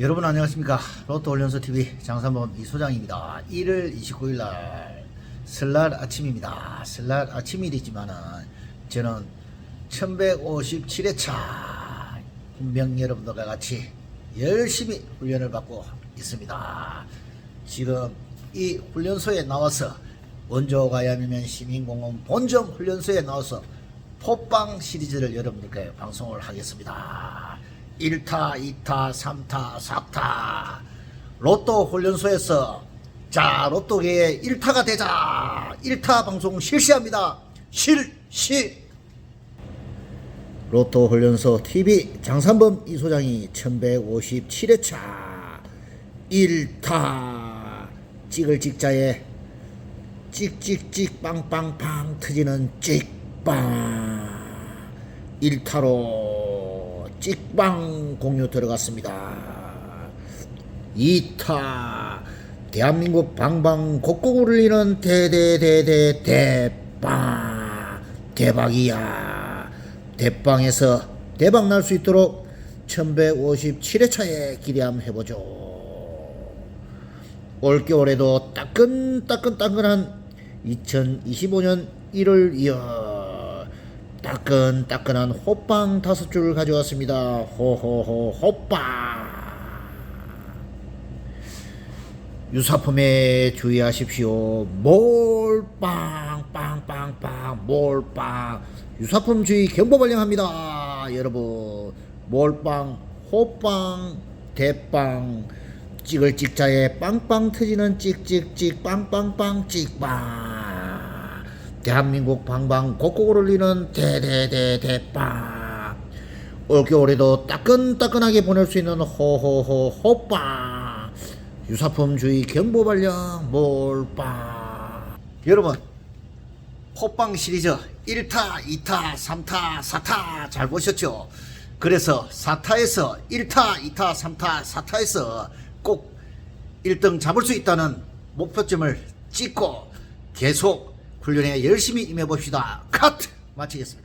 여러분 안녕하십니까? 로또 훈련소 TV 장산범 이소장입니다. 1월 29일 날 설날 아침입니다. 설날 아침이지만은 저는 1157회차 군병 여러분들과 같이 열심히 훈련을 받고 있습니다. 지금 이 훈련소에 나와서 원조 가야면 시민공원 본점 훈련소에 나와서 포빵 시리즈를 여러분들께 방송을 하겠습니다. 1타, 2타, 3타, 4타. 로또 훈련소에서 자, 로또계의 1타가 되자. 1타 방송 실시합니다. 실시. 로또 훈련소 TV 장산범 이 소장이 1157회차 1타 찍을 찍자에 찍찍찍 빵빵빵 터지는 찍빵 1타로 찍빵 공유 들어갔습니다. 2타 대한민국 방방 곡곡 울리는 대대대대 대빵. 대박이야. 대빵에서 대박 날 수 있도록 1157회차에 기대 한번 해보죠. 올겨울에도 따끈따끈따끈한 2025년 1월 이어 따끈따끈한 호빵 다섯 줄 가져왔습니다. 호호호 호빵 유사품에 주의하십시오. 몰빵 빵빵빵 몰빵 유사품 주의 경보 발령합니다. 여러분 몰빵 호빵 대빵 찍을 찍자에 빵빵 터지는 찍찍찍 빵빵빵 찍빵 대한민국 방방 곡곡을 울리는 대대대 대빵 올겨울에도 따끈따끈하게 보낼 수 있는 호호호 호빵 유사품 주의 경보 발령 몰빵 여러분 호빵 시리즈 1타, 2타, 3타, 4타 잘 보셨죠? 그래서 4타에서 1타, 2타, 3타, 4타에서 꼭 1등 잡을 수 있다는 목표점을 찍고 계속 훈련에 열심히 임해봅시다. 카트 마치겠습니다.